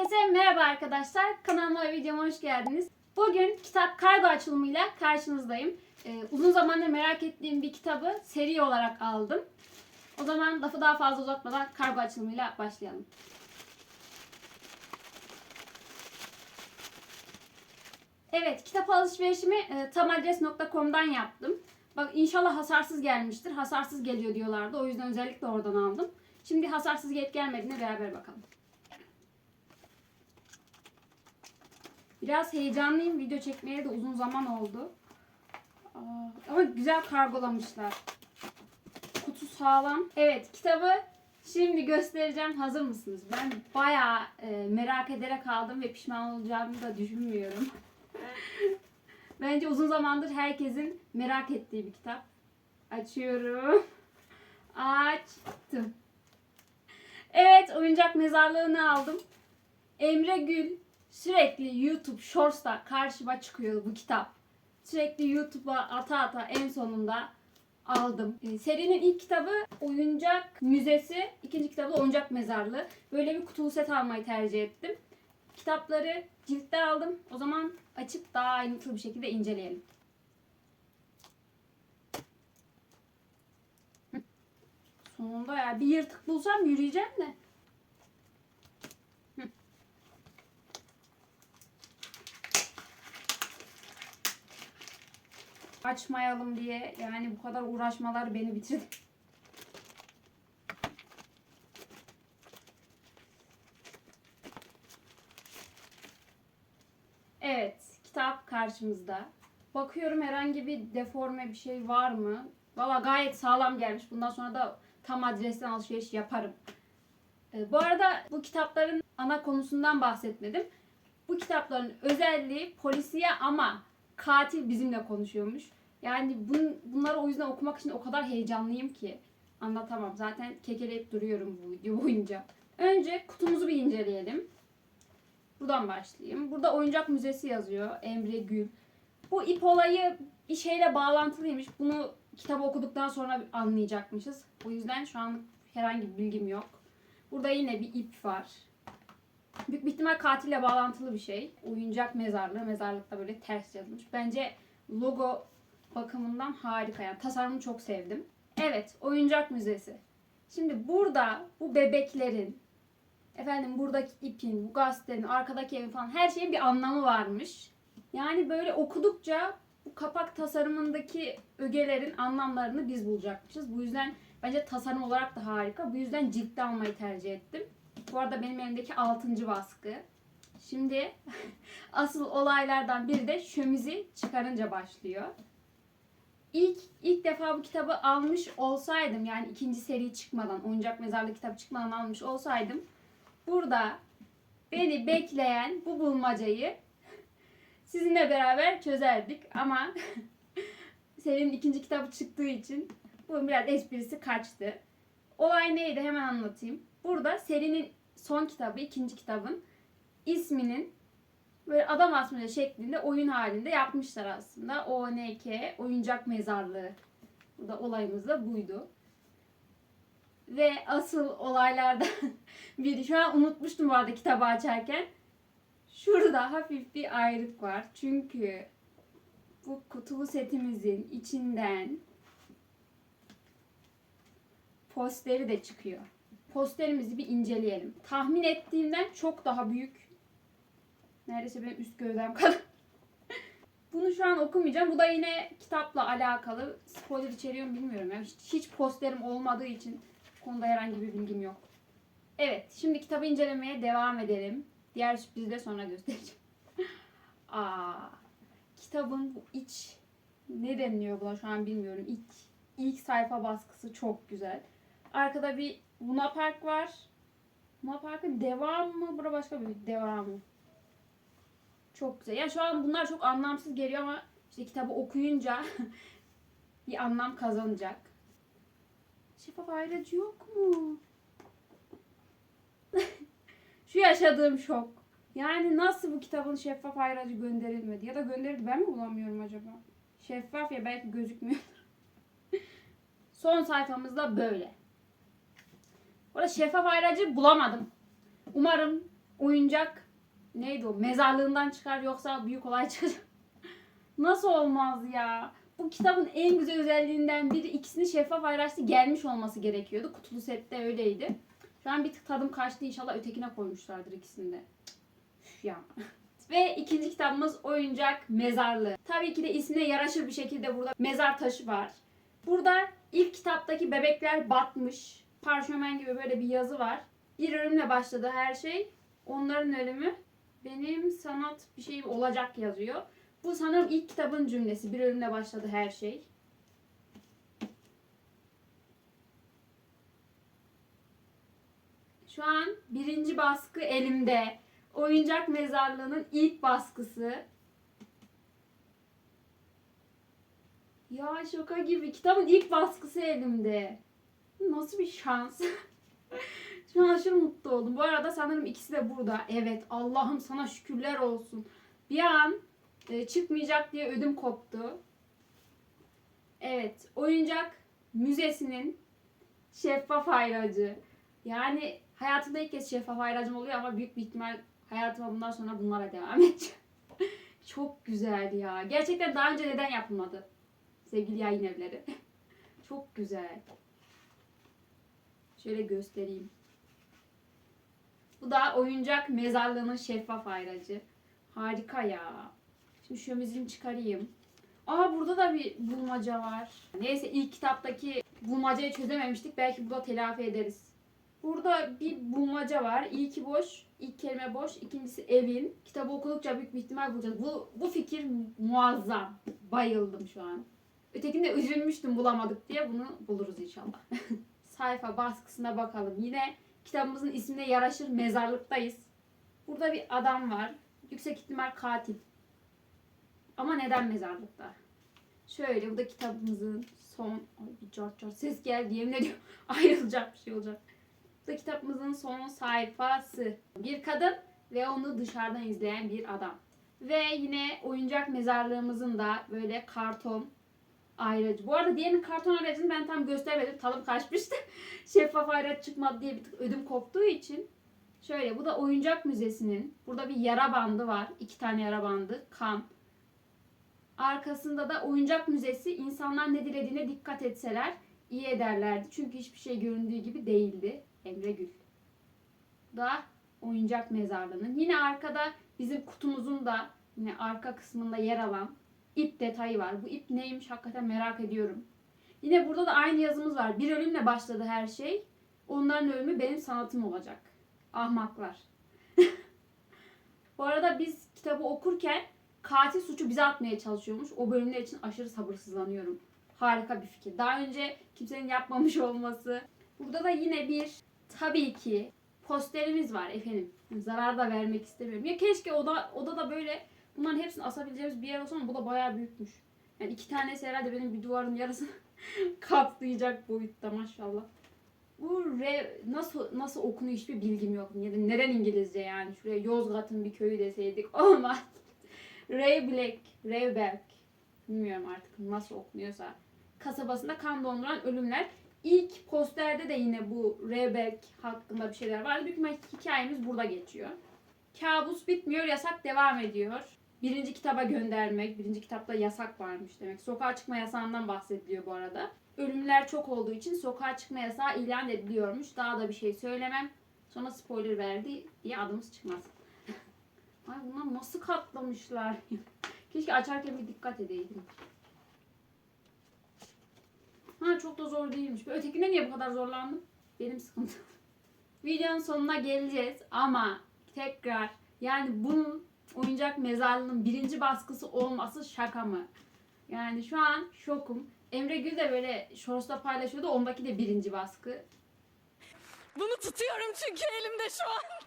Herkese merhaba arkadaşlar. Kanalıma ve videoma hoş geldiniz. Bugün kitap kargo açılımıyla karşınızdayım. Ee, uzun zamandır merak ettiğim bir kitabı seri olarak aldım. O zaman lafı daha fazla uzatmadan kargo açılımıyla başlayalım. Evet, kitap alışverişimi e, tamadres.com'dan yaptım. Bak inşallah hasarsız gelmiştir. Hasarsız geliyor diyorlardı. O yüzden özellikle oradan aldım. Şimdi hasarsız gelip gelmediğine beraber bakalım. Biraz heyecanlıyım. Video çekmeye de uzun zaman oldu. Ama güzel kargolamışlar. Kutu sağlam. Evet kitabı şimdi göstereceğim. Hazır mısınız? Ben bayağı e, merak ederek aldım ve pişman olacağımı da düşünmüyorum. Bence uzun zamandır herkesin merak ettiği bir kitap. Açıyorum. Açtım. Evet oyuncak mezarlığını aldım. Emre Gül sürekli YouTube Shorts'ta karşıma çıkıyor bu kitap. Sürekli YouTube'a ata ata en sonunda aldım. Ee, serinin ilk kitabı Oyuncak Müzesi, ikinci kitabı Oyuncak Mezarlığı. Böyle bir kutulu set almayı tercih ettim. Kitapları ciltte aldım. O zaman açıp daha ayrıntılı bir şekilde inceleyelim. Sonunda ya bir yırtık bulsam yürüyeceğim de. Açmayalım diye yani bu kadar uğraşmalar beni bitirdi. Evet, kitap karşımızda. Bakıyorum herhangi bir deforme bir şey var mı? Valla gayet sağlam gelmiş. Bundan sonra da tam adresten alışveriş yaparım. Ee, bu arada bu kitapların ana konusundan bahsetmedim. Bu kitapların özelliği polisiye ama katil bizimle konuşuyormuş. Yani bun, bunları o yüzden okumak için o kadar heyecanlıyım ki anlatamam. Zaten kekeleyip duruyorum bu video boyunca. Önce kutumuzu bir inceleyelim. Buradan başlayayım. Burada oyuncak müzesi yazıyor. Emre Gül. Bu ip olayı bir şeyle bağlantılıymış. Bunu kitabı okuduktan sonra anlayacakmışız. O yüzden şu an herhangi bir bilgim yok. Burada yine bir ip var. Büyük bir ihtimal katille bağlantılı bir şey. Oyuncak mezarlığı. Mezarlıkta böyle ters yazılmış. Bence logo bakımından harika. Yani tasarımını çok sevdim. Evet, oyuncak müzesi. Şimdi burada bu bebeklerin efendim buradaki ipin, bu gazetenin, arkadaki evin falan her şeyin bir anlamı varmış. Yani böyle okudukça bu kapak tasarımındaki ögelerin anlamlarını biz bulacakmışız. Bu yüzden bence tasarım olarak da harika. Bu yüzden ciltte almayı tercih ettim. Bu arada benim elimdeki 6. baskı. Şimdi asıl olaylardan biri de şömizi çıkarınca başlıyor. İlk ilk defa bu kitabı almış olsaydım yani ikinci seri çıkmadan, oyuncak mezarlık kitabı çıkmadan almış olsaydım burada beni bekleyen bu bulmacayı sizinle beraber çözerdik ama serinin ikinci kitabı çıktığı için bunun biraz esprisi kaçtı. Olay neydi hemen anlatayım. Burada serinin son kitabı, ikinci kitabın isminin böyle adam asmaca şeklinde oyun halinde yapmışlar aslında. ONK, oyuncak mezarlığı. Burada olayımız da buydu. Ve asıl olaylardan biri, şu an unutmuştum bu arada kitabı açarken. Şurada hafif bir ayrık var. Çünkü bu kutulu setimizin içinden posteri de çıkıyor. Posterimizi bir inceleyelim. Tahmin ettiğimden çok daha büyük. Neredeyse benim üst gövdem kadar. Bunu şu an okumayacağım. Bu da yine kitapla alakalı. Spoiler içeriyor mu bilmiyorum. Yani hiç, hiç posterim olmadığı için konuda herhangi bir bilgim yok. Evet, şimdi kitabı incelemeye devam edelim. Diğer sürprizi de sonra göstereceğim. Aa, kitabın bu iç ne deniliyor buna şu an bilmiyorum. İlk ilk sayfa baskısı çok güzel. Arkada bir Luna Park var. Luna Park'ın devamı mı? Bura başka bir devamı. Çok güzel. Ya şu an bunlar çok anlamsız geliyor ama işte kitabı okuyunca bir anlam kazanacak. Şeffaf ayracı yok mu? Şu yaşadığım şok. Yani nasıl bu kitabın şeffaf ayracı gönderilmedi? Ya da gönderildi ben mi bulamıyorum acaba? Şeffaf ya belki gözükmüyor. Son sayfamızda böyle. Burada şeffaf ayracı bulamadım. Umarım oyuncak neydi o mezarlığından çıkar yoksa büyük olay çıkar. Nasıl olmaz ya? Bu kitabın en güzel özelliğinden biri ikisinin şeffaf ayraçlı gelmiş olması gerekiyordu. Kutulu sette öyleydi. Şu an bir tık tadım kaçtı. İnşallah ötekine koymuşlardır ikisinde. Üf ya. Ve ikinci kitabımız Oyuncak Mezarlığı. Tabii ki de ismine yaraşır bir şekilde burada mezar taşı var. Burada ilk kitaptaki bebekler batmış. Parşömen gibi böyle bir yazı var. Bir ölümle başladı her şey. Onların ölümü benim sanat bir şeyim olacak yazıyor. Bu sanırım ilk kitabın cümlesi. Bir ölümle başladı her şey. Şu an birinci baskı elimde. Oyuncak Mezarlığı'nın ilk baskısı. Ya şoka gibi. Kitabın ilk baskısı elimde. Nasıl bir şans. Şu an aşırı mutlu oldum. Bu arada sanırım ikisi de burada. Evet Allah'ım sana şükürler olsun. Bir an e, çıkmayacak diye ödüm koptu. Evet oyuncak müzesinin şeffaf ayracı. Yani hayatımda ilk kez şeffaf ayracım oluyor ama büyük bir ihtimal hayatıma bundan sonra bunlara devam edeceğim. Çok güzel ya. Gerçekten daha önce neden yapılmadı? Sevgili yayın evleri. Çok güzel. Şöyle göstereyim. Bu da oyuncak mezarlığının şeffaf ayracı. Harika ya. Şimdi şömizimi çıkarayım. Aa burada da bir bulmaca var. Neyse ilk kitaptaki bulmacayı çözememiştik. Belki burada telafi ederiz. Burada bir bulmaca var. İlki boş, ilk kelime boş, ikincisi evin. Kitabı okudukça büyük bir ihtimal bulacağız. Bu, bu fikir muazzam. Bayıldım şu an. Ötekinde üzülmüştüm bulamadık diye bunu buluruz inşallah. Sayfa baskısına bakalım. Yine kitabımızın ismine yaraşır mezarlıktayız. Burada bir adam var. Yüksek ihtimal katil. Ama neden mezarlıkta? Şöyle bu da kitabımızın son Ay, bir cart cart ses geldi yemin ediyorum ayrılacak bir şey olacak. Bu da kitabımızın son sayfası. Bir kadın ve onu dışarıdan izleyen bir adam. Ve yine oyuncak mezarlığımızın da böyle karton ayracı. Bu arada diğerinin karton ayracını ben tam göstermedim. Tadım kaçmıştı. Şeffaf ayraç çıkmadı diye bir tık ödüm koptuğu için. Şöyle bu da oyuncak müzesinin. Burada bir yara bandı var. iki tane yara bandı. Kan. Arkasında da oyuncak müzesi. İnsanlar ne dilediğine dikkat etseler iyi ederlerdi. Çünkü hiçbir şey göründüğü gibi değildi. Emre Gül. Da oyuncak mezarlığının. Yine arkada bizim kutumuzun da yine arka kısmında yer alan ip detayı var. Bu ip neymiş hakikaten merak ediyorum. Yine burada da aynı yazımız var. Bir ölümle başladı her şey. Onların ölümü benim sanatım olacak. Ahmaklar. Bu arada biz kitabı okurken katil suçu bize atmaya çalışıyormuş. O bölümler için aşırı sabırsızlanıyorum. Harika bir fikir. Daha önce kimsenin yapmamış olması. Burada da yine bir tabii ki posterimiz var efendim. Zarar da vermek istemiyorum. Ya keşke oda, odada böyle bunların hepsini asabileceğimiz bir yer olsa ama bu da bayağı büyükmüş. Yani iki tanesi herhalde benim bir duvarın yarısını kaplayacak boyutta maşallah. Bu re, nasıl nasıl okunuyor hiçbir bilgim yok. Neden, neden İngilizce yani? Şuraya Yozgat'ın bir köyü deseydik olmaz. Ray Black, Ray Berk. Bilmiyorum artık nasıl okunuyorsa. Kasabasında kan donduran ölümler. İlk posterde de yine bu Ray Berk hakkında bir şeyler vardı. Büyük ihtimalle hikayemiz burada geçiyor. Kabus bitmiyor, yasak devam ediyor. Birinci kitaba göndermek, birinci kitapta yasak varmış demek. Sokağa çıkma yasağından bahsediliyor bu arada. Ölümler çok olduğu için sokağa çıkma yasağı ilan ediliyormuş. Daha da bir şey söylemem. Sonra spoiler verdi diye adımız çıkmaz. Ay bunlar nasıl katlamışlar. Keşke açarken bir dikkat edeydim. Ha çok da zor değilmiş. Bu Ötekine niye bu kadar zorlandım? Benim sıkıntım. Videonun sonuna geleceğiz ama tekrar yani bunun oyuncak mezarlığının birinci baskısı olması şaka mı? Yani şu an şokum. Emre Gül de böyle Shorts'ta paylaşıyordu. Ondaki de birinci baskı. Bunu tutuyorum çünkü elimde şu an.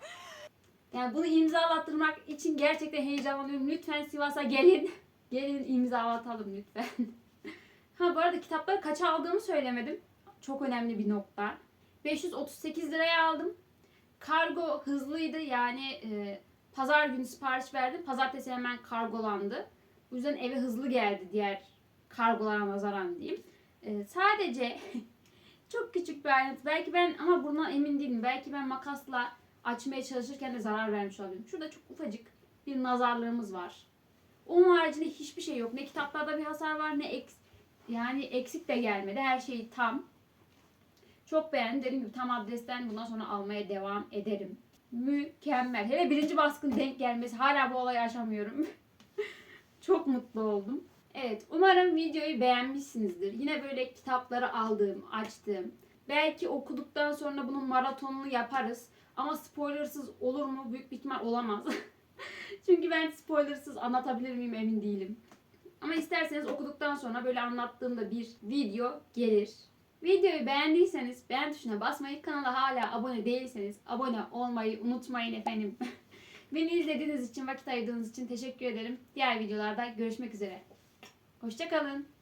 Yani bunu imzalattırmak için gerçekten heyecanlanıyorum. Lütfen Sivas'a gelin. Gelin imzalatalım lütfen. ha bu arada kitapları kaça aldığımı söylemedim. Çok önemli bir nokta. 538 liraya aldım. Kargo hızlıydı yani e, pazar günü sipariş verdim. Pazartesi hemen kargolandı. Bu yüzden eve hızlı geldi diğer kargolara nazaran diyeyim. E, sadece çok küçük bir ayrıntı. Belki ben ama buna emin değilim. Belki ben makasla açmaya çalışırken de zarar vermiş oluyorum. Şurada çok ufacık bir nazarlığımız var. Onun haricinde hiçbir şey yok. Ne kitaplarda bir hasar var ne eks yani eksik de gelmedi. Her şey tam. Çok beğendim. Dediğim gibi tam adresten bundan sonra almaya devam ederim. Mükemmel. Hele birinci baskın denk gelmesi. Hala bu olayı aşamıyorum. Çok mutlu oldum. Evet, umarım videoyu beğenmişsinizdir. Yine böyle kitapları aldığım, açtığım. Belki okuduktan sonra bunun maratonunu yaparız. Ama spoilersız olur mu? Büyük bir ihtimal olamaz. Çünkü ben spoilersız anlatabilir miyim emin değilim. Ama isterseniz okuduktan sonra böyle anlattığımda bir video gelir. Videoyu beğendiyseniz beğen tuşuna basmayı, kanala hala abone değilseniz abone olmayı unutmayın efendim. Beni izlediğiniz için, vakit ayırdığınız için teşekkür ederim. Diğer videolarda görüşmek üzere. Hoşçakalın.